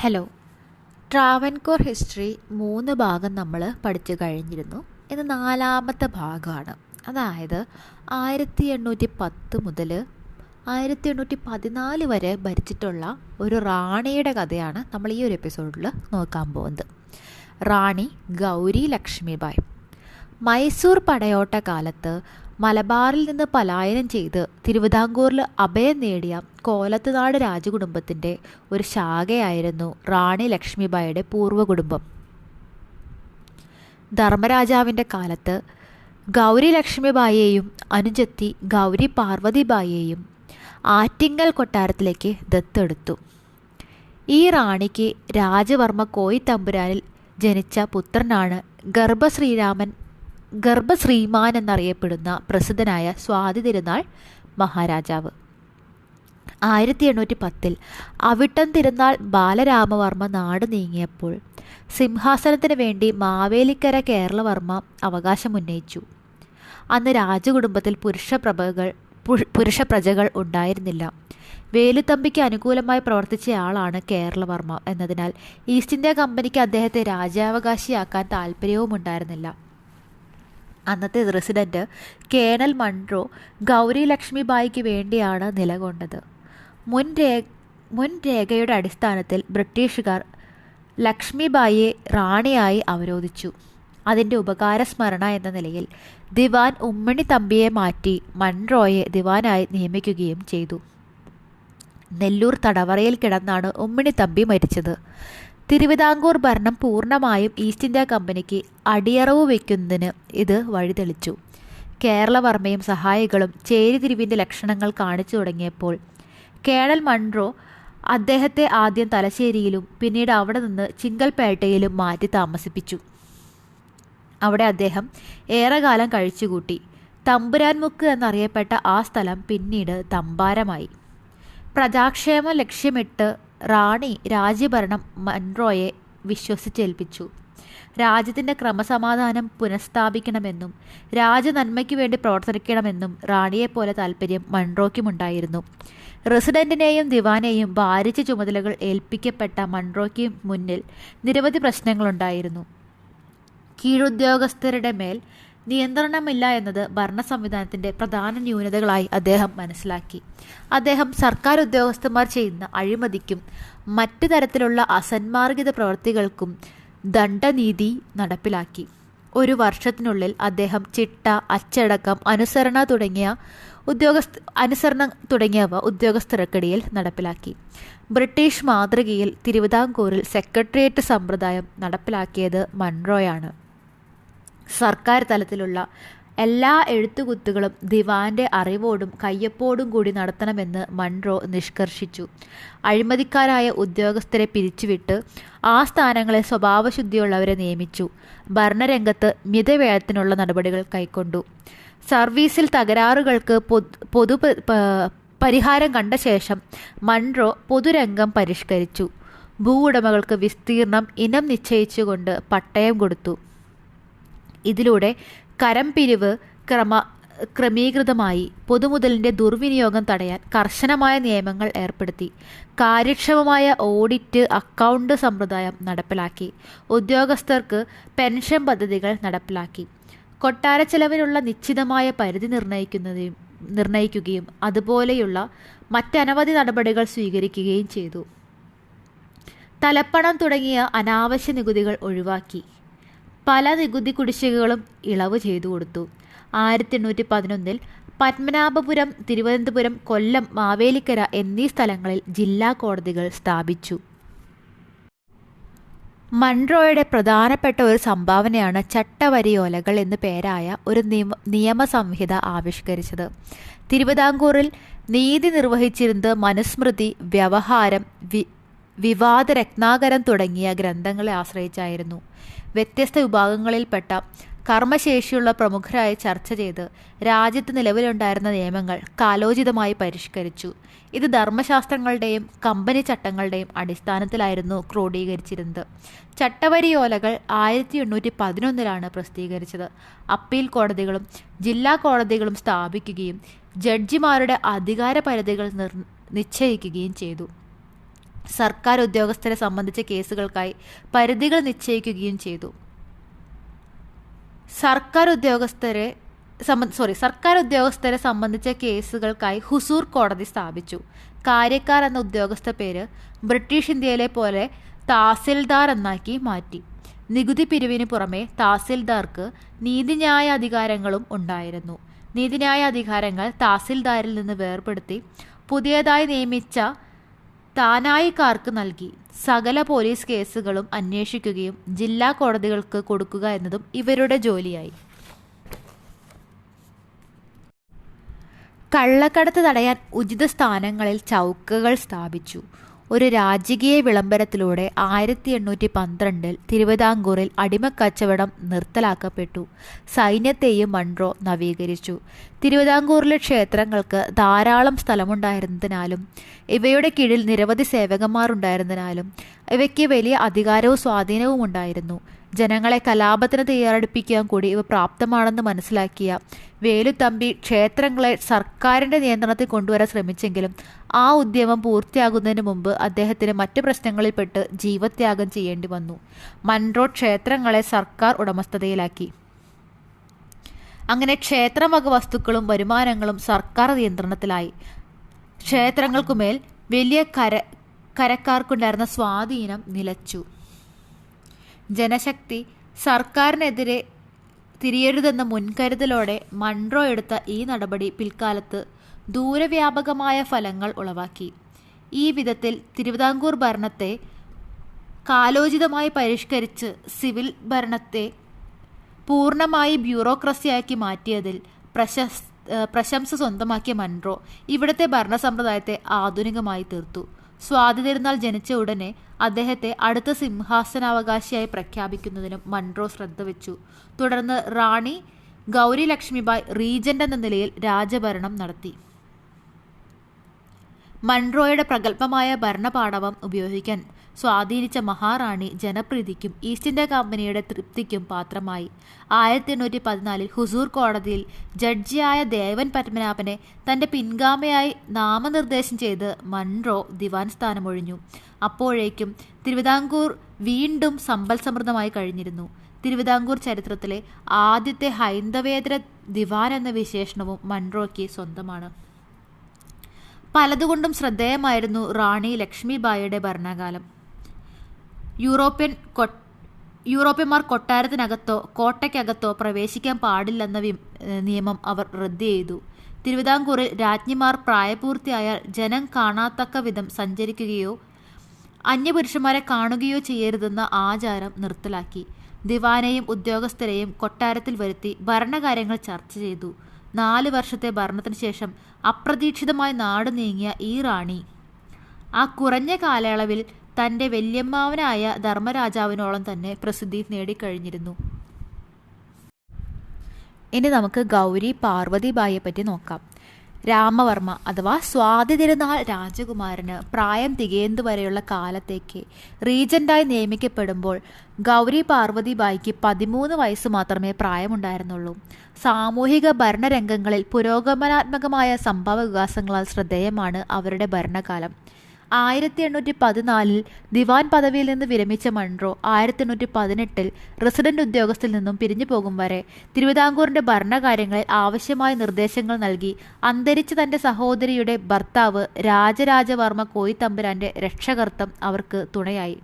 Hello Travancore history മൂന്ന് ഭാഗം നമ്മൾ പഠിച്ചു കഴിഞ്ഞിരുന്നു. ഇത് നാലാമത്തെ ഭാഗമാണ്. അതായത് ആയിരത്തി എണ്ണൂറ്റി പത്ത് മുതൽ ആയിരത്തി എണ്ണൂറ്റി പതിനാല് വരെ ഭരിച്ചിട്ടുള്ള ഒരു റാണിയുടെ കഥയാണ് നമ്മൾ ഈ ഒരു എപ്പിസോഡിൽ നോക്കാൻ പോകുന്നത്. റാണി ഗൗരി ലക്ഷ്മിബായ്. മൈസൂർ പടയോട്ട കാലത്ത് മലബാറിൽ നിന്ന് പലായനം ചെയ്ത് തിരുവിതാംകൂറിൽ അഭയം നേടിയ കോലത്തുനാട് രാജകുടുംബത്തിന്റെ ഒരു ശാഖയായിരുന്നു റാണി ലക്ഷ്മിബായിയുടെ പൂർവകുടുംബം. ധർമ്മരാജാവിന്റെ കാലത്ത് ഗൗരി ലക്ഷ്മിബായിയെയും അനുജത്തി ഗൗരി പാർവതിബായിയെയും ആറ്റിങ്ങൽ കൊട്ടാരത്തിലേക്ക് ദത്തെടുത്തു. ഈ റാണിക്ക് രാജവർമ്മ കോയി തമ്പുരാനിൽ ജനിച്ച പുത്രനാണ് ഗർഭശ്രീരാമൻ ഗർഭശ്രീമാൻ എന്നറിയപ്പെടുന്ന പ്രസിദ്ധനായ സ്വാതി തിരുനാൾ മഹാരാജാവ്. ആയിരത്തി എണ്ണൂറ്റി പത്തിൽ അവിട്ടം തിരുനാൾ ബാലരാമവർമ്മ നാട് നീങ്ങിയപ്പോൾ സിംഹാസനത്തിന് വേണ്ടി മാവേലിക്കര കേരളവർമ്മ അവകാശമുന്നയിച്ചു. അന്ന് രാജകുടുംബത്തിൽ പുരുഷപ്രഭകൾ പുരുഷ പ്രജകൾ ഉണ്ടായിരുന്നില്ല. വേലുത്തമ്പിക്ക് അനുകൂലമായി പ്രവർത്തിച്ചയാളാണ് കേരളവർമ്മ എന്നതിനാൽ ഈസ്റ്റ് ഇന്ത്യ കമ്പനിക്ക് അദ്ദേഹത്തെ രാജ്യാവകാശിയാക്കാൻ താല്പര്യവും ഉണ്ടായിരുന്നില്ല അന്നത്തെ റെസിഡന്റ് കേണൽ മൺട്രോ ഗൗരി ലക്ഷ്മിബായിക്ക് വേണ്ടിയാണ് നിലകൊണ്ടത്. മുൻ രേ മുൻ രേഖയുടെ അടിസ്ഥാനത്തിൽ ബ്രിട്ടീഷുകാർ ലക്ഷ്മിബായിയെ റാണിയായി അവരോധിച്ചു. അതിന്റെ ഉപകാരസ്മരണ എന്ന നിലയിൽ ദിവാൻ ഉമ്മണി തമ്പിയെ മാറ്റി മൺറോയെ ദിവാനായി നിയമിക്കുകയും ചെയ്തു. നെല്ലൂർ തടവറയിൽ കിടന്നാണ് ഉമ്മണി തമ്പി മരിച്ചത്. തിരുവിതാംകൂർ ഭരണം പൂർണമായും ഈസ്റ്റ് ഇന്ത്യ കമ്പനിക്ക് അടിയറവ് വയ്ക്കുന്നതിന് ഇത് വഴിതെളിച്ചു. കേരളവർമ്മയും സഹായികളും ചേരിതിരിവിന്റെ ലക്ഷണങ്ങൾ കാണിച്ചു തുടങ്ങിയപ്പോൾ കേണൽ മൺറോ അദ്ദേഹത്തെ ആദ്യം തലശ്ശേരിയിലും പിന്നീട് അവിടെ നിന്ന് ചിങ്കൽപേട്ടയിലും മാറ്റി താമസിപ്പിച്ചു. അവിടെ അദ്ദേഹം ഏറെക്കാലം കഴിച്ചുകൂട്ടി. തമ്പുരാൻമുക്ക് എന്നറിയപ്പെട്ട ആ സ്ഥലം പിന്നീട് തമ്പാരമായി. പ്രജാക്ഷേമം ലക്ഷ്യമിട്ട് റാണി രാജ്യഭരണം മൺറോയെ വിശ്വസിച്ചേൽപ്പിച്ചു. രാജ്യത്തിന്റെ ക്രമസമാധാനം പുനഃസ്ഥാപിക്കണമെന്നും രാജനന്മയ്ക്ക് വേണ്ടി പ്രവർത്തിക്കണമെന്നും റാണിയെപ്പോലെ താല്പര്യം മൺറോയ്ക്കുമുണ്ടായിരുന്നു റസിഡന്റിനെയും ദിവാനെയും ഭാരിച്ച ചുമതലകൾ ഏൽപ്പിക്കപ്പെട്ട മൺറോയ്ക്ക് മുന്നിൽ നിരവധി പ്രശ്നങ്ങളുണ്ടായിരുന്നു. കീഴുദ്യോഗസ്ഥരുടെ മേൽ നിയന്ത്രണമില്ല എന്നത് ഭരണ സംവിധാനത്തിന്റെ പ്രധാന ന്യൂനതകളായി അദ്ദേഹം മനസ്സിലാക്കി. അദ്ദേഹം സർക്കാർ ഉദ്യോഗസ്ഥന്മാർ ചെയ്യുന്ന അഴിമതിക്കും മറ്റു തരത്തിലുള്ള അസന്മാർഗിത പ്രവൃത്തികൾക്കും ദണ്ഡനീതി നടപ്പിലാക്കി. ഒരു വർഷത്തിനുള്ളിൽ അദ്ദേഹം ചിട്ട അച്ചടക്കം അനുസരണ തുടങ്ങിയ ഉദ്യോഗസ്ഥ അനുസരണം തുടങ്ങിയവ ഉദ്യോഗസ്ഥർക്കിടയിൽ നടപ്പിലാക്കി. ബ്രിട്ടീഷ് മാതൃകയിൽ തിരുവിതാംകൂറിൽ സെക്രട്ടേറിയറ്റ് സമ്പ്രദായം നടപ്പിലാക്കിയത് മൺട്രോയാണ് സർക്കാർ തലത്തിലുള്ള എല്ലാ എഴുത്തുകുത്തുകളും ദിവാന്റെ അറിവോടും കയ്യപ്പോടും കൂടി നടത്തണമെന്ന് മൺറോ നിഷ്കർഷിച്ചു. അഴിമതിക്കാരായ ഉദ്യോഗസ്ഥരെ പിരിച്ചുവിട്ട് ആ സ്ഥാനങ്ങളെ സ്വഭാവശുദ്ധിയുള്ളവരെ നിയമിച്ചു. ഭരണരംഗത്ത് മിതവ്യയത്തിനുള്ള നടപടികൾ കൈക്കൊണ്ടു. സർവീസിൽ തകരാറുകൾക്ക് പൊതു പരിഹാരം കണ്ട ശേഷം മൺറോ പൊതുരംഗം പരിഷ്കരിച്ചു. ഭൂ ഉടമകൾക്ക് വിസ്തീർണം ഇനം നിശ്ചയിച്ചുകൊണ്ട് പട്ടയം കൊടുത്തു. ഇതിലൂടെ കരം പിരിവ് ക്രമ ക്രമീകൃതമായി പൊതുമുതലിന്റെ ദുർവിനിയോഗം തടയാൻ കർശനമായ നിയമങ്ങൾ ഏർപ്പെടുത്തി. കാര്യക്ഷമമായ ഓഡിറ്റ് അക്കൗണ്ട് സമ്പ്രദായം നടപ്പിലാക്കി. ഉദ്യോഗസ്ഥർക്ക് പെൻഷൻ പദ്ധതികൾ നടപ്പിലാക്കി. കൊട്ടാര ചെലവിനുള്ള നിശ്ചിതമായ പരിധി നിർണയിക്കുന്നതും നിർണയിക്കുകയും അതുപോലെയുള്ള മറ്റനവധി നടപടികൾ സ്വീകരിക്കുകയും ചെയ്തു. തലപ്പണം തുടങ്ങിയ അനാവശ്യ നികുതികൾ ഒഴിവാക്കി. പല നികുതി കുടിശ്ശികകളും ഇളവ് ചെയ്തു കൊടുത്തു. ആയിരത്തി എണ്ണൂറ്റി പതിനൊന്നിൽ പത്മനാഭപുരം തിരുവനന്തപുരം കൊല്ലം മാവേലിക്കര എന്നീ സ്ഥലങ്ങളിൽ ജില്ലാ കോടതികൾ സ്ഥാപിച്ചു. മൺട്രോയുടെ പ്രധാനപ്പെട്ട ഒരു സംഭാവനയാണ് ചട്ടവരിയോലകൾ എന്നു പേരായ ഒരു നിയമ നിയമസംഹിത ആവിഷ്കരിച്ചത്. തിരുവിതാംകൂറിൽ നീതി നിർവഹിച്ചിരുന്നത് മനുസ്മൃതി വ്യവഹാരം വിവാദ രത്നാകരം തുടങ്ങിയ ഗ്രന്ഥങ്ങളെ ആശ്രയിച്ചായിരുന്നു. വ്യത്യസ്ത വിഭാഗങ്ങളിൽപ്പെട്ട കർമ്മശേഷിയുള്ള പ്രമുഖരായി ചർച്ച ചെയ്ത് രാജ്യത്ത് നിലവിലുണ്ടായിരുന്ന നിയമങ്ങൾ കാലോചിതമായി പരിഷ്കരിച്ചു. ഇത് ധർമ്മശാസ്ത്രങ്ങളുടെയും കമ്പനി ചട്ടങ്ങളുടെയും അടിസ്ഥാനത്തിലായിരുന്നു ക്രോഡീകരിച്ചിരുന്നത്. ചട്ടവരിയോലകൾ ആയിരത്തി എണ്ണൂറ്റി പതിനൊന്നിലാണ് പ്രസിദ്ധീകരിച്ചത്. അപ്പീൽ കോടതികളും ജില്ലാ കോടതികളും സ്ഥാപിക്കുകയും ജഡ്ജിമാരുടെ അധികാര പരിധികൾ നിശ്ചയിക്കുകയും ചെയ്തു. സർക്കാർ ഉദ്യോഗസ്ഥരെ സംബന്ധിച്ച കേസുകൾക്കായി പരിധികൾ നിശ്ചയിക്കുകയും ചെയ്തു. സർക്കാർ ഉദ്യോഗസ്ഥരെ സോറി സർക്കാർ ഉദ്യോഗസ്ഥരെ സംബന്ധിച്ച കേസുകൾക്കായി ഹുസൂർ കോടതി സ്ഥാപിച്ചു. കാര്യക്കാർ എന്ന ഉദ്യോഗസ്ഥ പേര് ബ്രിട്ടീഷ് ഇന്ത്യയിലെ പോലെ താസിൽദാർ എന്നാക്കി മാറ്റി. നികുതി പിരിവിന് പുറമെ താസിൽദാർക്ക് നീതിന്യായ അധികാരങ്ങളും ഉണ്ടായിരുന്നു. നീതിന്യായ അധികാരങ്ങൾ താസിൽദാരിൽ നിന്ന് വേർപെടുത്തി പുതിയതായി നിയമിച്ച താനായിക്കാർക്ക് നൽകി സകല പോലീസ് കേസുകളും അന്വേഷിക്കുകയും ജില്ലാ കോടതികൾക്ക് കൊടുക്കുക എന്നതും ഇവരുടെ ജോലിയായി. കള്ളക്കടത്ത് തടയാൻ ഉചിത സ്ഥാനങ്ങളിൽ ചൗക്കുകൾ സ്ഥാപിച്ചു. ഒരു രാജകീയ വിളംബരത്തിലൂടെ ആയിരത്തി എണ്ണൂറ്റി പന്ത്രണ്ടിൽ തിരുവിതാംകൂറിൽ അടിമക്കച്ചവടം നിർത്തലാക്കപ്പെട്ടു. സൈന്യത്തെയും മൺട്രോ നവീകരിച്ചു. തിരുവിതാംകൂറിലെ ക്ഷേത്രങ്ങൾക്ക് ധാരാളം സ്ഥലമുണ്ടായിരുന്നതിനാലും ഇവയുടെ കീഴിൽ നിരവധി സേവകന്മാരുണ്ടായിരുന്നതിനാലും ഇവയ്ക്ക് വലിയ അധികാരവും സ്വാധീനവും ഉണ്ടായിരുന്നു ജനങ്ങളെ കലാപത്തിന് തയ്യാറെടുപ്പിക്കാൻ കൂടി ഇവ പ്രാപ്തമാണെന്ന് മനസ്സിലാക്കിയ വേലുത്തമ്പി ക്ഷേത്രങ്ങളെ സർക്കാരിന്റെ നിയന്ത്രണത്തിൽ കൊണ്ടുവരാൻ ശ്രമിച്ചെങ്കിലും ആ ഉദ്യമം പൂർത്തിയാകുന്നതിന് മുമ്പ് അദ്ദേഹത്തിന് മറ്റ് പ്രശ്നങ്ങളിൽപ്പെട്ട് ജീവത്യാഗം ചെയ്യേണ്ടി വന്നു. മൺറോ ക്ഷേത്രങ്ങളെ സർക്കാർ ഉടമസ്ഥതയിലാക്കി. അങ്ങനെ ക്ഷേത്രമക വസ്തുക്കളും വരുമാനങ്ങളും സർക്കാർ നിയന്ത്രണത്തിലായി. ക്ഷേത്രങ്ങൾക്കുമേൽ വലിയ കര കരക്കാർക്കുണ്ടായിരുന്ന സ്വാധീനം നിലച്ചു. ജനശക്തി സർക്കാരിനെതിരെ തിരിയരുതെന്ന മുൻകരുതലോടെ മൺട്രോ എടുത്ത ഈ നടപടി പിൽക്കാലത്ത് ദൂരവ്യാപകമായ ഫലങ്ങൾ ഉളവാക്കി. ഈ വിധത്തിൽ തിരുവിതാംകൂർ ഭരണത്തെ കാലോചിതമായി പരിഷ്കരിച്ച് സിവിൽ ഭരണത്തെ പൂർണമായി ബ്യൂറോക്രസിയാക്കി മാറ്റിയതിൽ പ്രശസ് പ്രശംസ സ്വന്തമാക്കിയ മൺട്രോ ഇവിടുത്തെ ഭരണ സമ്പ്രദായത്തെ ആധുനികമായി തീർത്തു. സ്വാതി തിരുനാൾ ജനിച്ച ഉടനെ അദ്ദേഹത്തെ അടുത്ത സിംഹാസനാവകാശിയായി പ്രഖ്യാപിക്കുന്നതിനും മൺട്രോ ശ്രദ്ധ വെച്ചു. തുടർന്ന് റാണി ഗൗരി ലക്ഷ്മിബായ് റീജന്റ് എന്ന നിലയിൽ രാജഭരണം നടത്തി. മൺട്രോയുടെ പ്രഗത്ഭമായ ഭരണപാടവം ഉപയോഗിക്കാൻ സ്വാധീനിച്ച മഹാറാണി ജനപ്രീതിക്കും ഈസ്റ്റ് ഇന്ത്യ കമ്പനിയുടെ തൃപ്തിക്കും പാത്രമായി. ആയിരത്തി എണ്ണൂറ്റി പതിനാലിൽ ഹുസൂർ കോടതിയിൽ ജഡ്ജിയായ ദേവൻ പത്മനാഭനെ തന്റെ പിൻഗാമയായി നാമനിർദ്ദേശം ചെയ്ത് മൺറോ ദിവാൻ സ്ഥാനമൊഴിഞ്ഞു. അപ്പോഴേക്കും തിരുവിതാംകൂർ വീണ്ടും സമ്പൽ സമൃദ്ധമായി കഴിഞ്ഞിരുന്നു. തിരുവിതാംകൂർ ചരിത്രത്തിലെ ആദ്യത്തെ ഹൈന്ദവേതര ദിവാൻ എന്ന വിശേഷണവും മൺറോയ്ക്ക് സ്വന്തമാണ്. പലതുകൊണ്ടും ശ്രദ്ധേയമായിരുന്നു റാണി ലക്ഷ്മിബായിയുടെ ഭരണകാലം. യൂറോപ്യൻ യൂറോപ്യന്മാർ കൊട്ടാരത്തിനകത്തോ കോട്ടയ്ക്കകത്തോ പ്രവേശിക്കാൻ പാടില്ലെന്ന നിയമം അവർ റദ്ദ് ചെയ്തു. തിരുവിതാംകൂറിൽ രാജ്ഞിമാർ പ്രായപൂർത്തിയായാൽ ജനം കാണാത്തക്ക വിധം സഞ്ചരിക്കുകയോ അന്യപുരുഷന്മാരെ കാണുകയോ ചെയ്യരുതെന്ന ആചാരം നിർത്തലാക്കി. ദിവാനെയും ഉദ്യോഗസ്ഥരെയും കൊട്ടാരത്തിൽ വരുത്തി ഭരണകാര്യങ്ങൾ ചർച്ച ചെയ്തു. നാല് വർഷത്തെ ഭരണത്തിന് ശേഷം അപ്രതീക്ഷിതമായി നാട് നീങ്ങിയ ഈ റാണി ആ കുറഞ്ഞ കാലയളവിൽ തന്റെ വല്യമ്മാവനായ ധർമ്മരാജാവിനോളം തന്നെ പ്രസിദ്ധി നേടിക്കഴിഞ്ഞിരുന്നു. ഇനി നമുക്ക് ഗൗരി പാർവതിബായിയെ പറ്റി നോക്കാം. രാമവർമ്മ അഥവാ സ്വാതി തിരുനാൾ രാജകുമാരന് പ്രായം തികയുന്നത് വരെയുള്ള കാലത്തേക്ക് റീജന്റായി നിയമിക്കപ്പെടുമ്പോൾ ഗൗരി പാർവതിബായിക്ക് പതിമൂന്ന് വയസ്സ് മാത്രമേ പ്രായമുണ്ടായിരുന്നുള്ളൂ. സാമൂഹിക ഭരണരംഗങ്ങളിൽ പുരോഗമനാത്മകമായ സംഭവ വികാസങ്ങളാൽ ശ്രദ്ധേയമാണ് അവരുടെ ഭരണകാലം. ആയിരത്തി എണ്ണൂറ്റി പതിനാലിൽ ദിവാൻ പദവിയിൽ നിന്ന് വിരമിച്ച മൺട്രോ ആയിരത്തി എണ്ണൂറ്റി പതിനെട്ടിൽ റസിഡന്റ് ഉദ്യോഗസ്ഥയിൽ നിന്നും പിരിഞ്ഞു പോകും വരെ തിരുവിതാംകൂറിന്റെ ഭരണകാര്യങ്ങളിൽ ആവശ്യമായ നിർദ്ദേശങ്ങൾ നൽകി അന്തരിച്ച തന്റെ സഹോദരിയുടെ ഭർത്താവ് രാജരാജവർമ്മ കോയിത്തമ്പുരാന്റെ രക്ഷകർത്തം അവർക്ക് തുണയായി.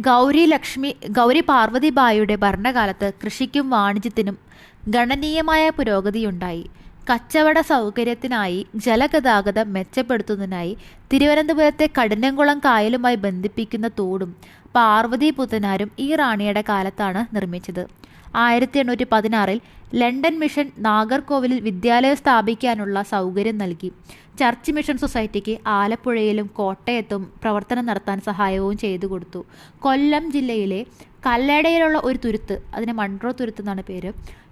ഗൗരി ലക്ഷ്മി ഗൗരി പാർവതിബായിയുടെ ഭരണകാലത്ത് കൃഷിക്കും വാണിജ്യത്തിനും ഗണനീയമായ പുരോഗതിയുണ്ടായി. കച്ചവട സൗകര്യത്തിനായി ജലഗതാഗതം മെച്ചപ്പെടുത്തുന്നതിനായി തിരുവനന്തപുരത്തെ കഠിനംകുളം കായലുമായി ബന്ധിപ്പിക്കുന്ന തോടും പാർവതി പുത്തനാരും ഈ റാണിയുടെ കാലത്താണ് നിർമ്മിച്ചത്. ആയിരത്തി എണ്ണൂറ്റി പതിനാറിൽ ലണ്ടൻ മിഷൻ നാഗർകോവിലിൽ വിദ്യാലയം സ്ഥാപിക്കാനുള്ള സൗകര്യം നൽകി. ചർച്ച് മിഷൻ സൊസൈറ്റിക്ക് ആലപ്പുഴയിലും കോട്ടയത്തും പ്രവർത്തനം നടത്താൻ സഹായവും ചെയ്തു കൊടുത്തു. കൊല്ലം ജില്ലയിലെ കല്ലടയിലുള്ള ഒരു തുരുത്ത് അതിന് മൺട്രോ തുരുത്ത് എന്നാണ് പേര്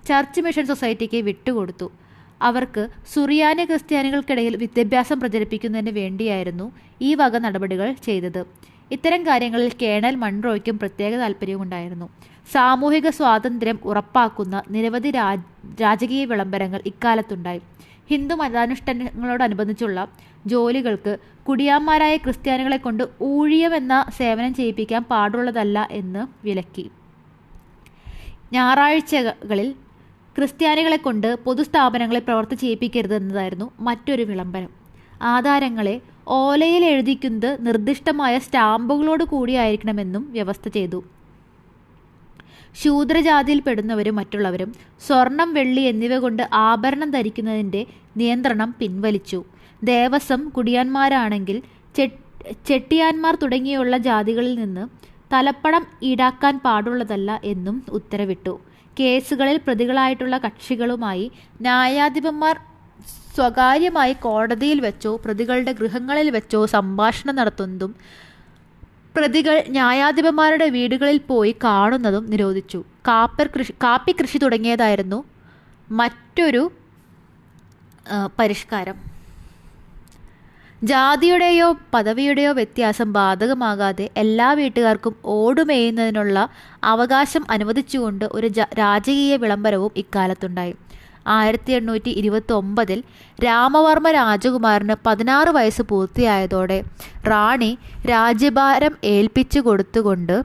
ചർച്ച് മിഷൻ സൊസൈറ്റിക്ക് വിട്ടുകൊടുത്തു. അവർക്ക് സുറിയാനി ക്രിസ്ത്യാനികൾക്കിടയിൽ വിദ്യാഭ്യാസം പ്രചരിപ്പിക്കുന്നതിന് വേണ്ടിയായിരുന്നു ഈ വക നടപടികൾ ചെയ്തത്. ഇത്തരം കാര്യങ്ങളിൽ കേണൽ മൺറോയ്ക്കും പ്രത്യേക താല്പര്യമുണ്ടായിരുന്നു സാമൂഹിക സ്വാതന്ത്ര്യം ഉറപ്പാക്കുന്ന നിരവധി രാജകീയ വിളംബരങ്ങൾ ഇക്കാലത്തുണ്ടായി. ഹിന്ദു മതാനുഷ്ഠാനങ്ങളോടനുബന്ധിച്ചുള്ള ജോലികൾക്ക് കുടിയാന്മാരായ ക്രിസ്ത്യാനികളെ കൊണ്ട് ഊഴിയമെന്ന സേവനം ചെയ്യിപ്പിക്കാൻ പാടുള്ളതല്ല എന്ന് വിലക്കി. ഞായറാഴ്ചകളിൽ ക്രിസ്ത്യാനികളെ കൊണ്ട് പൊതുസ്ഥാപനങ്ങളെ പ്രവർത്തി ചെയ്യിപ്പിക്കരുതെന്നതായിരുന്നു മറ്റൊരു വിളംബരം. ആധാരങ്ങളെ ഓലയിൽ എഴുതിക്കുന്നത് നിർദ്ദിഷ്ടമായ സ്റ്റാമ്പുകളോട് കൂടിയായിരിക്കണമെന്നും വ്യവസ്ഥ ചെയ്തു. ശൂദ്രജാതിയിൽപ്പെടുന്നവരും മറ്റുള്ളവരും സ്വർണം വെള്ളി എന്നിവ കൊണ്ട് ആഭരണം ധരിക്കുന്നതിന്റെ നിയന്ത്രണം പിൻവലിച്ചു. ദേവസ്വം കുടിയാന്മാരാണെങ്കിൽ ചെട്ടിയാന്മാർ തുടങ്ങിയുള്ള ജാതികളിൽ നിന്ന് തലപ്പണം ഈടാക്കാൻ പാടുള്ളതല്ല എന്നും ഉത്തരവിട്ടു. കേസുകളിൽ പ്രതികളായിട്ടുള്ള കക്ഷികളുമായി ന്യായാധിപന്മാർ സ്വകാര്യമായി കോടതിയിൽ വെച്ചോ പ്രതികളുടെ ഗൃഹങ്ങളിൽ വെച്ചോ സംഭാഷണം നടത്തുന്നതും പ്രതികൾ ന്യായാധിപന്മാരുടെ വീടുകളിൽ പോയി കാണുന്നതും നിരോധിച്ചു. കാപ്പർ കൃഷി കാപ്പി കൃഷി തുടങ്ങിയതായിരുന്നു മറ്റൊരു പരിഷ്കാരം. ജാതിയുടെയോ പദവിയുടെയോ വ്യത്യാസം ബാധകമാകാതെ എല്ലാ വീട്ടുകാർക്കും ഓടുമേയുന്നതിനുള്ള അവകാശം അനുവദിച്ചുകൊണ്ട് ഒരു രാജകീയ വിളംബരവും ഇക്കാലത്തുണ്ടായി. ആയിരത്തി എണ്ണൂറ്റി ഇരുപത്തി ഒമ്പതിൽ രാമവർമ്മ രാജകുമാരന് പതിനാറ് വയസ്സ് പൂർത്തിയായതോടെ റാണി രാജ്യഭാരം ഏൽപ്പിച്ചു കൊടുത്തുകൊണ്ട്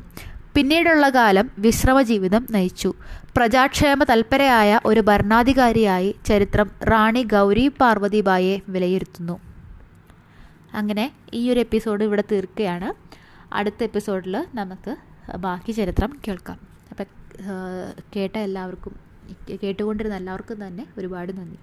പിന്നീടുള്ള കാലം വിശ്രമ ജീവിതം നയിച്ചു. പ്രജാക്ഷേമ തൽപരയായ ഒരു ഭരണാധികാരിയായി ചരിത്രം റാണി ഗൗരി പാർവതിബായെ വിലയിരുത്തുന്നു. അങ്ങനെ ഈ ഒരു എപ്പിസോഡ് ഇവിടെ തീർക്കുകയാണ്. അടുത്ത എപ്പിസോഡിൽ നമുക്ക് ബാക്കി ചരിത്രം കേൾക്കാം. അപ്പം കേട്ട എല്ലാവർക്കും കേട്ടുകൊണ്ടിരുന്ന എല്ലാവർക്കും തന്നെ ഒരുപാട് നന്ദി.